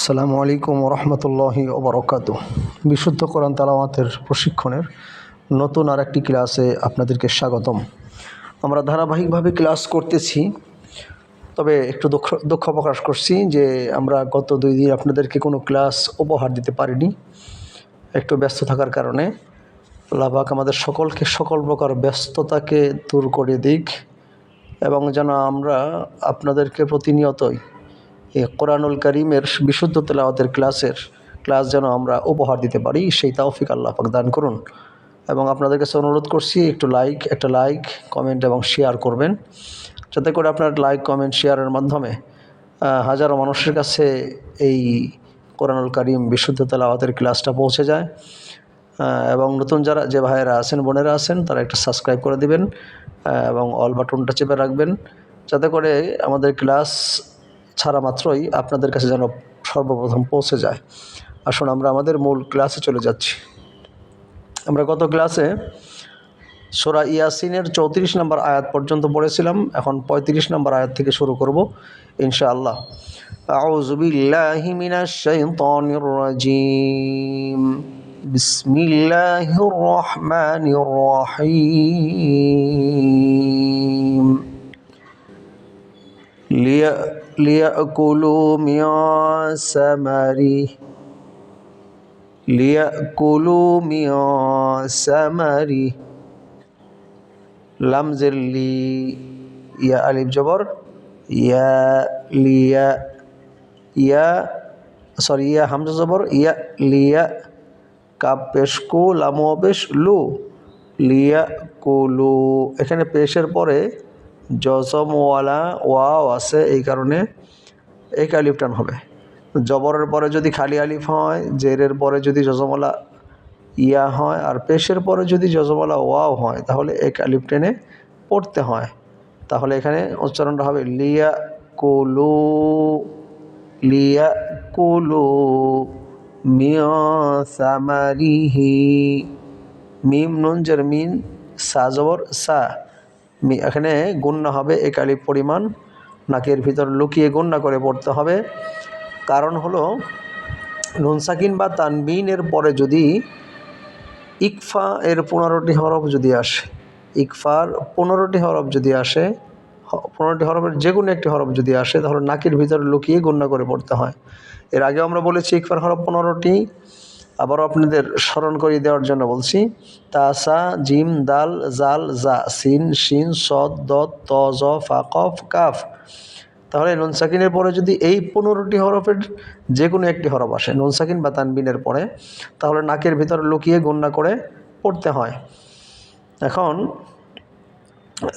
আসসালামু আলাইকুম রহমতুল্লাহি ওবরকাত। বিশুদ্ধ কোরআন তালাওয়াতের প্রশিক্ষণের নতুন আর একটি ক্লাসে আপনাদেরকে স্বাগতম। আমরা ধারাবাহিকভাবে ক্লাস করতেছি, তবে একটু দুঃখ দুঃখ প্রকাশ করছি যে আমরা গত দুই দিন আপনাদেরকে কোনো ক্লাস উপহার দিতে পারিনি। একটু ব্যস্ত থাকার কারণে। লাভাক আমাদের সকলকে সকল প্রকার ব্যস্ততাকে দূর করে দিক এবং যেন আমরা আপনাদেরকে প্রতিনিয়তই এই কোরআনুল করিমের বিশুদ্ধ তেলাওয়াতের ক্লাসের ক্লাস যেন আমরা উপহার দিতে পারি, সেই তাওফিক আল্লাহ পাক দান করুন। এবং আপনাদের কাছে অনুরোধ করছি, একটু লাইক একটা লাইক কমেন্ট এবং শেয়ার করবেন। যাতে করে আপনার লাইক কমেন্ট শেয়ারের মাধ্যমে হাজারো মানুষের কাছে এই কোরআনুল করিম বিশুদ্ধ তেলাওয়াতের ক্লাসটা পৌঁছে যায়। এবং নতুন যারা, যে ভাইয়েরা আছেন, বোনেরা আছেন, তারা একটা সাবস্ক্রাইব করে দিবেন এবং অল বাটনটা চেপে রাখবেন। যাতে করে আমাদের ক্লাস ছাড়া মাত্রই আপনাদের কাছে যেন সর্বপ্রথম পৌঁছে যায় আসুন আমরা আমাদের মূল ক্লাসে চলে যাচ্ছি আমরা গত ক্লাসে সোরা ইয়াসিনের চৌত্রিশ নম্বর আয়াত পর্যন্ত পড়েছিলাম এখন পঁয়ত্রিশ নম্বর আয়াত থেকে শুরু করব ইনশাআল্লাহ أعوذ بالله من الشيطان الرجيم بسم الله الرحمن الرحيم لي- ليأكلوا من ثمره ليأكلوا من ثمره লামজের লি ইয়া আলিফ জবর ইয়া লিয়া ইয়া সরি ইয়া হামজা জবর ইয়া লিয়া কাপ পেশ কু লামু পেশ লু লিয়া কুলু এখানে পেশের পরে জজমওয়ালা ওয়াও আছে, এই কারণে এক আলিফ টান হবে। জবরের পরে যদি খালি আলিফ হয়, জেরের পরে যদি জজমওয়ালা ইয়া হয়, আর পেশের পরে যদি জজমওয়ালা ওয়াও হয়, তাহলে এক আলিফ টেনে পড়তে হয়। তাহলে এখানে উচ্চারণটা হবে লিয়া কুলু লিয়া কুলু মিয়া সামারিহি, মিম, নুন, জের, মিন, সা, জবর, সা। এখানে গুণনা হবে এক আলিফ পরিমাণ, নাকের ভিতর লুকিয়ে গুণনা করে পড়তে হবে। কারণ হলো নুনসাকিন বা তানবিনের পরে যদি ইকফা এর পনেরোটি হরফ যদি আসে, ইকফার পনেরোটি হরফ যদি আসে পনেরোটি হরফের যে কোনো একটি হরফ যদি আসে, তাহলে নাকের ভিতরে লুকিয়ে গণ্য করে পড়তে হয়। এর আগেও আমরা বলেছি ইকফার হরফ পনেরোটি আবারও আপনাদের স্মরণ করিয়ে দেওয়ার জন্য বলছি তাসা জিম, দাল, জাল, জা, সিন, শিন, সদ, দত, ত, জ, ফা, কফ, কাফ। তাহলে নুন সাকিনের পরে যদি এই পনেরোটি হরফের যে কোনো একটি হরফ আসে, নুন সাকিন বা তানবিনের পরে, তাহলে নাকের ভিতরে লুকিয়ে গণ্যা করে পড়তে হয়। এখন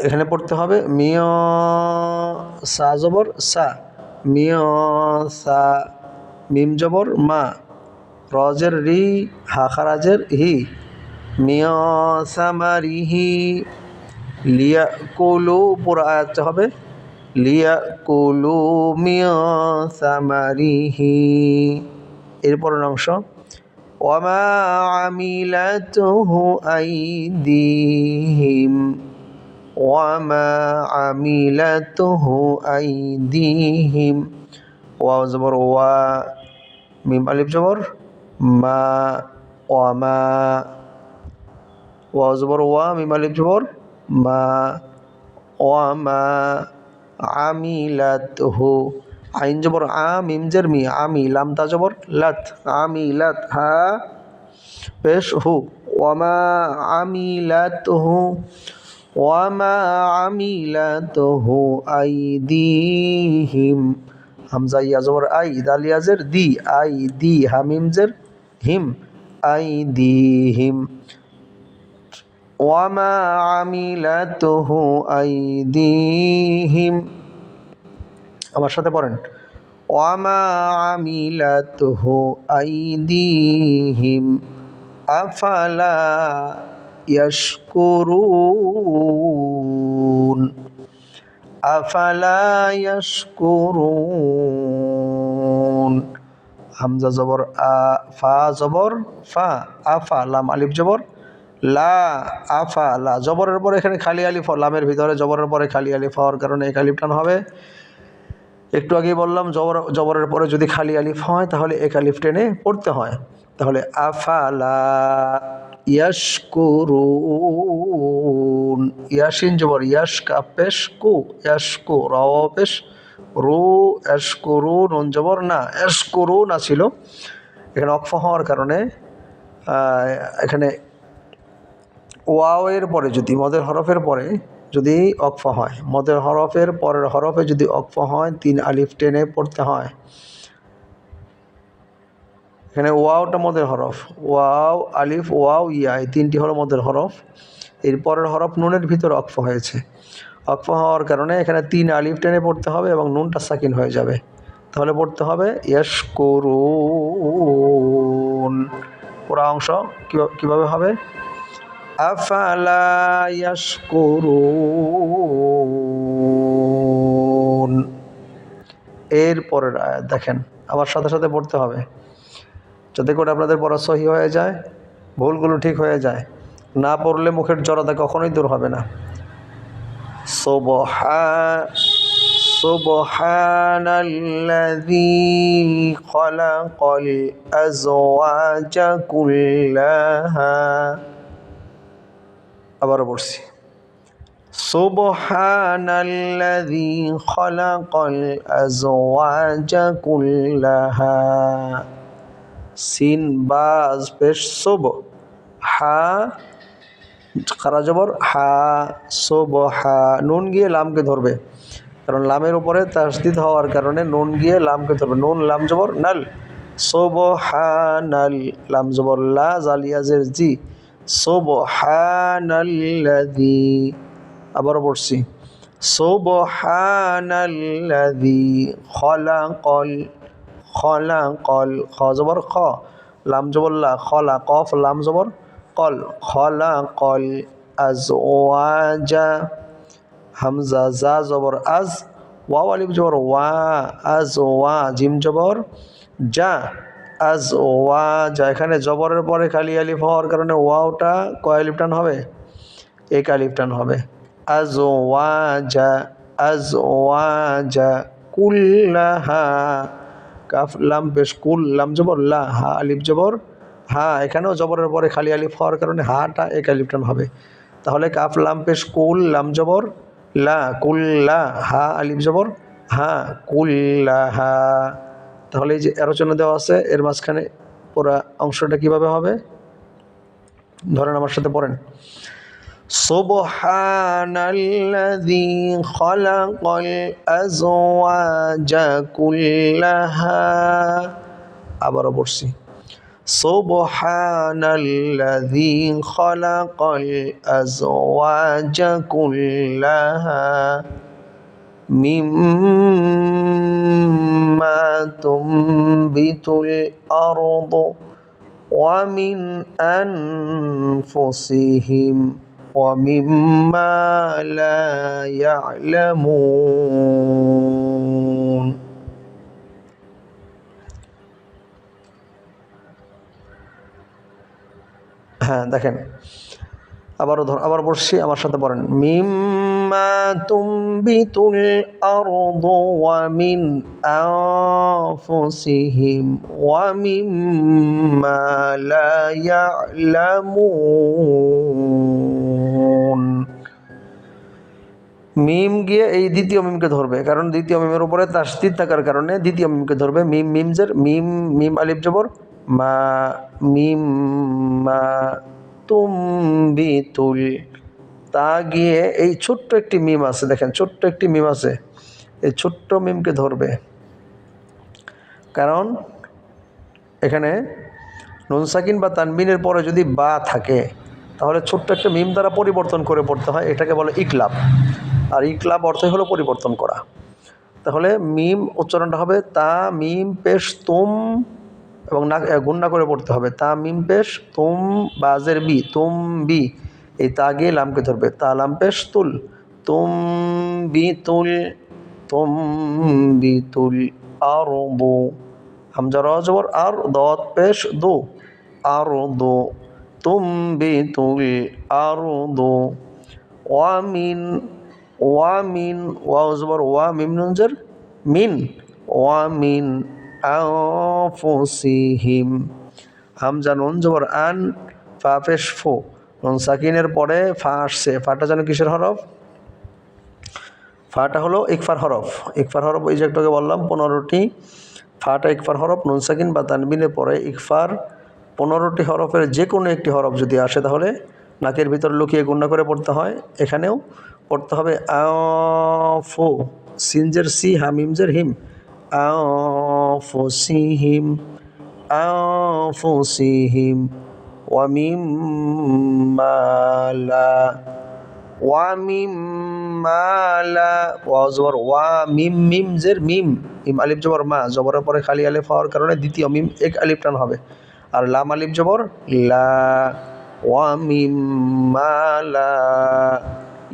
এখানে পড়তে হবে, মিয়, সা, জবর, সা। মিয়, সা, মিম, জবর, মা। রজের রি হাখারাজের হি। মিয় সামারিহি, লিয়া কুলু, পুরো আয়াতটা হবে, লিয়া কুলু মিয় সামারিহি। এরপরের অংশ আমিলাতুহু আইদিহিম, ওয়ামা আমিলাতুহু আইদিহিম। ওয়া জবর, ওয়া, মিম আলিফ জবর। মা ওয়ামা ওয়া জবর ওয়া মিম আলিফ জবর, মা ওয়ামা আমিলাতুহু, আইন জবর, আ, মিম জের মি, আমি, লাম, তা জবর, লাত, আমিলাত, হা, পেশ, হু ওয়ামা আমিলাতুহু ওয়ামা আমিলাতুহু, আইদিহিম, হামজা, ইয়া জবর, আই দালিয়াজের দি, আই, দি, হামিম জের হিম আইদিহিম। ওয়ামা আমিলাতুহু আইদিহিম। আমার সাথে পড়েন। ওয়ামা আমিলাতুহু আইদিহিম। আফালা ইয়াশকুরুন। আফালা ইয়াশকুরুন। হামজা জবর, আ, ফা জবর, ফা আফা লাম, আলিফ জবর, লা আফা লা, জবরের পরে এখানে খালি আলিফ লামের ভিতরে জবরের পরে খালি আলিফ হওয়ার কারণে এই আলিফ টান হবে। একটু আগে বললাম, জবর, জবরের পরে যদি খালি আলিফ হয়, তাহলে এক আলিফ টেনে পড়তে হয়। তাহলে আফালা ইয়াশকুরুন। ইয়াসিন জবর ইয়াস কাপেশ কু ইয়াশকু রাও পেশ রু এশকুরু নুন জবর না এশকুরু না ছিল এখানে অক্ফ হওয়ার কারণে এখানে ওয়াওয়ের পরে যদি, মদের হরফের পরে যদি অক্ফ হয়, মদের হরফের পরের হরফে যদি অক্ফ হয়, তিন আলিফ টেনে পড়তে হয়। এখানে ওয়াওটা মদের হরফ, ওয়াও, আলিফ, ওয়াও ইয়া এই তিনটি হলো মদের হরফ। এর পরের হরফ নুনের ভিতর অক্ফ হয়েছে। অক্ফ হওয়ার কারণে এখানে তিন আলিফ টেনে পড়তে হবে এবং নুনটা সাকিন হয়ে যাবে। তাহলে পড়তে হবে ইয়াস করুন পুরা অংশ কীভাবে হবে? আফালা ইয়াশকুরুন। এর পরের আয়াত দেখেন, আবার সাথে সাথে পড়তে হবে। যাতে করে আপনাদের পড়া সহি হয়ে যায়, ভুলগুলো ঠিক হয়ে যায়। না পড়লে মুখের জড়তা কখনোই দূর হবে না। সুবহা سبحان الذي خلق الأزواج كلها আবারও পড়ছি سبحان الذي خلق الأزواج كلها সিন বাজ পেশ সব হা খারা জবর, হা সব হা, নুন গিয়ে লামকে ধরবে। কারণ লামের উপরে তাসদিদ হওয়ার কারণে নুন গিয়ে লামকে ধরবে। নুন, লাম, জবর, নাল। সব হা, নাল, লাম, জবর, লা জালিয়াজের জি। সব হা নাল্লাদি আবারও পড়ছি। সব হা নাল্লাদি খলাকল খলাকল, খ, জবর, খ। লাম, জবর, লা খলা কফ, লাম, জবর। কল খলাকল আজওয়াজা, হামজা জা জবর আজ, ওয়াও আলিফ জবর ওয়া আজ ওয়া জিম জবর যা আজ ওয়া যা এখানে জবরের পরে খালি আলিফ হওয়ার কারণে ওয়াওটা কয় আলিফ টান হবে? এক আলিফ টান হবে। আজ ওয়া যা আজ ওয়া যা কুল্লাহা কাফ লাম পেশ কুল লাম জবর লা, হা আলিফ জবর হা এখানেও জবরের পরে খালি আলিফ হওয়ার কারণে হাটা এক আলিফ টান হবে তাহলে কাফ লাম পেশ কুল লাম জবর লা কুল্লা হা আলিফ জবর হা কুল্লাহা তাহলে এই যে আলোচনা দেওয়া আছে এর মাঝখানে পুরা অংশটা কিভাবে হবে ধরেন আমার সাথে পড়েন سبحان الذي خلق الأزواج كلها আবারও পড়ছি سبحان الذي خلق الأزواج كلها مما تنبت الأرض ومن أنفسهم ومما لا يعلمون হ্যাঁ দেখেন। আবারও ধর, আবার পড়ছি আমার সাথে পড়েন। মিম্মা তুমবিতুল আরদু ওয়া মিন আনফুসিহিম ওয়া মিম গিয়ে এই দ্বিতীয় মিমকে ধরবে, কারণ দ্বিতীয় মিমের উপরে তাসদিদ থাকার কারণে দ্বিতীয় মিমকে ধরবে। মিম, মিমজের, মিম মিম আলিফ জবর মা মিম মা তুম্বিতুল। তা গিয়ে এই ছোট্ট একটি মিম আছে, দেখেন, ছোট্ট একটি মিম আছে। এই ছোট্ট মিমকে ধরবে। কারণ এখানে নুন, সাকিন বা তানবিনের পরে যদি বা থাকে, তাহলে ছোট্ট একটা মিম দ্বারা পরিবর্তন করে পড়তে হয়, এটাকে বলে ইকলাব। আর ইকলাব অর্থই হলো পরিবর্তন করা। তাহলে মিম উচ্চারণটা হবে তা মিম পেশ তুম এবং না গুন্না করে পড়তে হবে। তা মিম পেশ, তুম বাজের বি, তুম বি, এই তা গিয়ে লামকে ধরবে। তা লাম পেশ, তুল। তুম বি তুল, তুম বি তুল, আর বু হামজা রজবর আর, দত, পেশ, দো। আর দো। তুম বি তুল, আর দু। ওয়ামিন ওয়ামিন ওয়া জবর ওয়া মিম নুনজের মিন। ওয়ামিন আনফুসিহিম হামজা নুন জবর আন ফা পেশ ফু নুন সাকিনের পরে ফা আসছে। ফাটা যেন কিসের হরফ? ফাটা হলো ইকফার হরফ। ইকফার হরফ ওই যে একটুকে বললাম, পনেরোটি। ফাটা ইকফার হরফ, নুন সাকিন বা তানবিনের পরে ইকফার। পনেরোটি হরফের যে কোনো একটি হরফ যদি আসে তাহলে নাকের ভিতর লুকিয়ে গুণা করে পড়তে হয়। এখানেও পড়তে হবে আফু, সিনজের সি, হামিমজের হিম। আফুসিহিম আনফুসিহিম ওয়ামিম্মা লা ওয়ামিম্মা লা ওয়া জবর ওয়া মিম জের মিম মিম আলিফ জবর মা জবরের পরে খালি আলিফ হওয়ার কারণে দ্বিতীয় মিম এক আলিফ টান হবে আর লাম, আলিফ, জবর, লা, ওয়ামিম্মা লা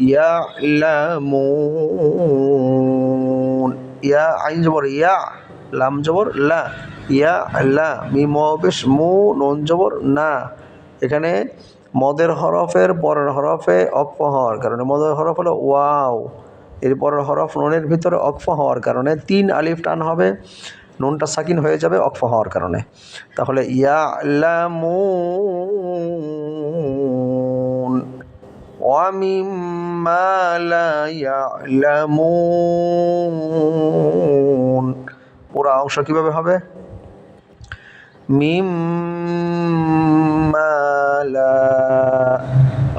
ইয়ালামুন। ইয়া, আইন, জবর, ইয়া। লাম জবর লা ইয়া লা মিম বেশ মু নুন জবর না এখানে মদের হরফের পরের হরফে অক্ফ হওয়ার কারণে মদের হরফ হলো ওয়াও এর পরের হরফ নুনের ভিতরে অক্ফ হওয়ার কারণে তিন আলিফ টান হবে নুনটা সাকিন হয়ে যাবে অক্ফ হওয়ার কারণে তাহলে ইয়া লামুন ومما لا يعلمون পুরা অংশ কীভাবে হবে? মিম্মা লা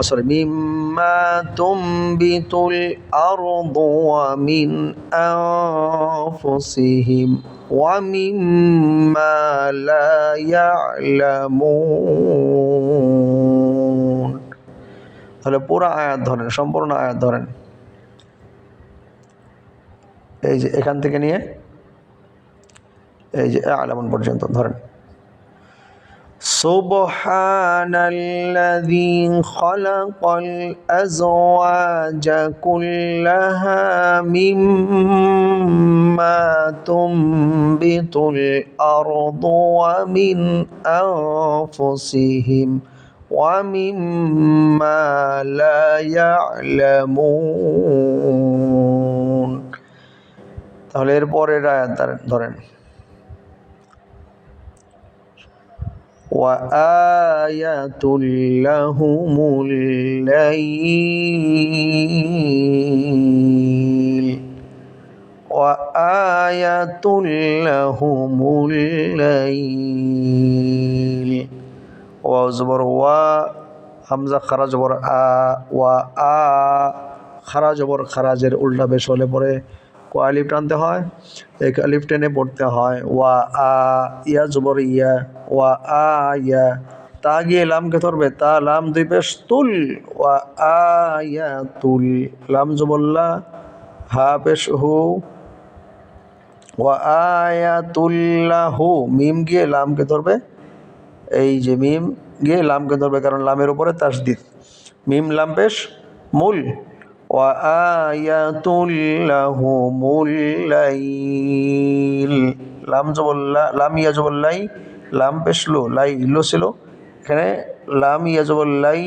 সরি মিম্মা তুমবিতুল আরদু ওয়া মিন আনফুসিহিম ওয়া মিম্মা লা ইয়ালামুন। তাহলে পুরো আয়াত ধরেন, সম্পূর্ণ আয়াত ধরেন। এই যে এখান থেকে নিয়ে এই যে আলামন পর্যন্ত ধরেন سبحان الذي خلق الأزواج كلها مما تنبت الأرض ومن أنفسهم ومما لا يعلمون তাহলে এর পরের আয়াত ধরেন- وآية لهم الليل وآية لهم الليل وزبر و হামজা খারা জবর আ ওয়া আ খারা জবর খারাজের উল্টা বেশ হলে পরে ক আলিফ টানতে হয়, এক আলিফ টেনে পড়তে হয়। ওয়া আ ইয়া জবর ইয়া, ওয়া আ ইয়া, তা গিয়ে লামকে ধরবে? তা লাম দুই পেশ তুল। ওয়া আ ইয়া তুল। লাম জবল্লা হা পেশ হু। ওয়া আয়াতুল্লাহু মিম গিয়ে লামকে ধরবে? এই যে মিম গিয়ে লামকে ধরবে, কারণ লামের উপরে তাসদিদ। মিম লাম পেশ মূল। ওয়া আয়াতুল্লাহু মুল্লাইল লাম জবল্লা লাম ইয়া জবল্লাই লাম পেশ লাই লো ছিল। এখানে লাম ইয়া জবল্লাই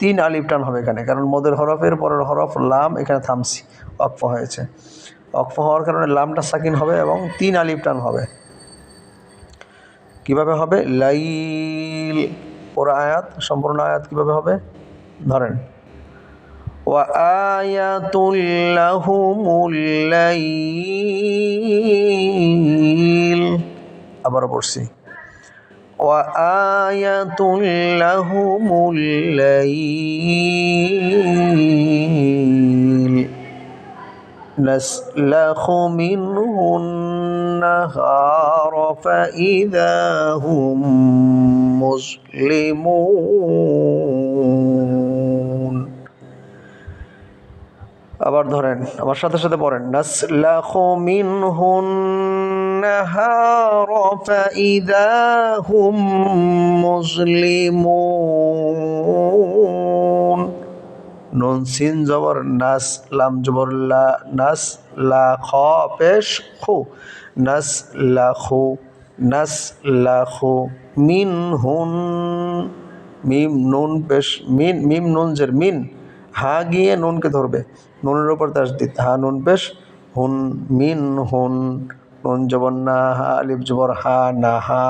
তিন আলিফ টান হবে এখানে, কারণ মদের হরফের পরের হরফ লাম এখানে থামসি অক্ফ হয়েছে। অক্ফ হওয়ার কারণে লামটা সাকিন হবে এবং তিন আলিফ টান হবে। কীভাবে হবে? লাইল পুরো আয়াত, সম্পূর্ণ আয়াত কীভাবে হবে? ধরেন। وآية لهم الليل আবার পড়ছি وآية لهم الليل نسلخ منه النهار فإذا هم مسلمون আবার ধরেন আমার সাথে সাথে পড়েন, নাসলাখু মিনহুন নাহার ফাইদা হুম মুসলিমুন নুন, সিন, জবর, নাস, লাম, জবর, লা, নাস, লা, খ, পেশ, খু। নাস, লা, খু, নাস, লা, খু মিন হুন মিম, নুন, পেশ, মিন, মিম, নুন, জের, মিন। হা গিয়ে নুনকে ধরবে। নুনের উপর তাসদিদ হা নুন পেশ হুন মিন হুন নুন জবর না হা আলিফ জবর হা না হা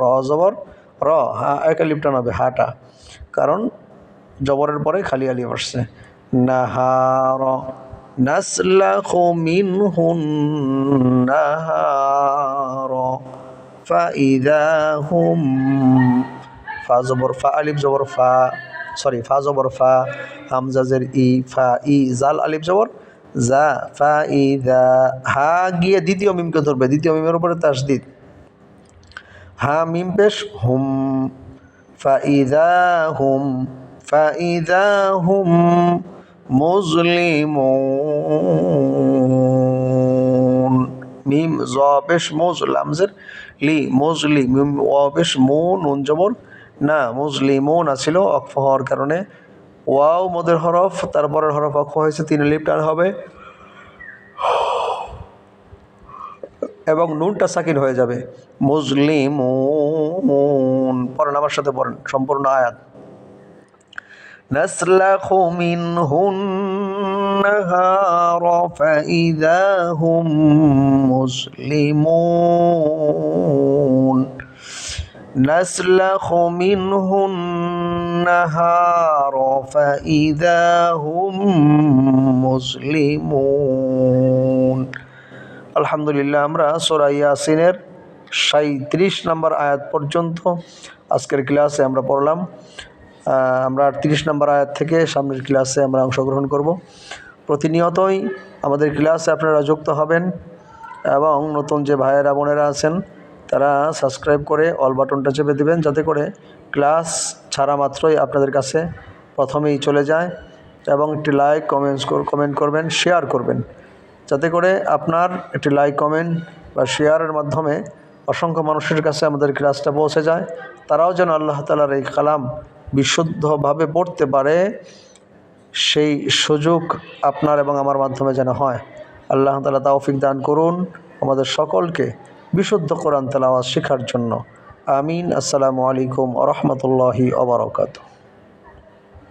র জবর র হা এক আলিফ টানাবে হাটা। কারণ জবরের পরে খালি আলিফ আসছে। নাহার নাসলাখু মিনহুন নাহার ফাইদা হুম ফা জবর ফা আলিফ জবর ফা সরি ফা জবর ফা হামজাজের ই ফা ই জাল আলিফ জবর যা ফা ই দা হা গিয়ে দ্বিতীয় মিমকে ধরবে। দ্বিতীয় মিমের উপরে তাসদিদ। হা, মিম পেশ, হুম, ফা ইদা হুম, ফা ইদা হুম মুসলিমুন মিম, জ, পেশ, মুজ লামজের লি, মুজলি, মিম, ও, পেশ মু নুন জবর। না মুসলিমুন আছিল অক্ষ হওয়ার কারণে ওয়াও মদের হরফ তারপরের হরফ অক্ষ হয়েছে তিন লিপ টান হবে এবং নুনটা সাকিন হয়ে যাবে মুসলিম পড়েন আমার সাথে পড়েন সম্পূর্ণ আয়াত نسلخ منه النهار فإذا هم مسلمون نسلخ منه النهار فإذا هم مسلمون আলহামদুলিল্লাহ আমরা সোরা ইয়াসিনের সাঁত্রিশ নম্বর আয়াত পর্যন্ত আজকের ক্লাসে আমরা পড়লাম আহ, আমরা তিরিশ নম্বর আয়াত থেকে সামনের ক্লাসে আমরা অংশগ্রহণ করব প্রতিনিয়তই আমাদের ক্লাসে আপনারা যুক্ত হবেন এবং নতুন যে ভাইয়েরা বোনেরা আছেন তারা সাবস্ক্রাইব করে অল বাটনটা চেপে দেবেন যাতে করে ক্লাস ছাড়া মাত্রই আপনাদের কাছে প্রথমেই চলে যায় এবং একটি লাইক কমেন্টস কমেন্ট করবেন শেয়ার করবেন। যাতে করে আপনার একটি লাইক কমেন্ট বা শেয়ারের মাধ্যমে অসংখ্য মানুষের কাছে আমাদের ক্লাসটা পৌঁছে যায়। তারাও যেন আল্লাহ তালার এই কালাম বিশুদ্ধভাবে পড়তে পারে, সেই সুযোগ আপনার এবং আমার মাধ্যমে যেন হয়। আল্লাহ তালা তাওফিক দান করুন। আমাদের সকলকে বিশুদ্ধ কোরআন তেলাওয়াজ শেখার জন্য। আমিন। আসসালামু আলাইকুম আ রহমতুল্লাহি ওবরাকাতু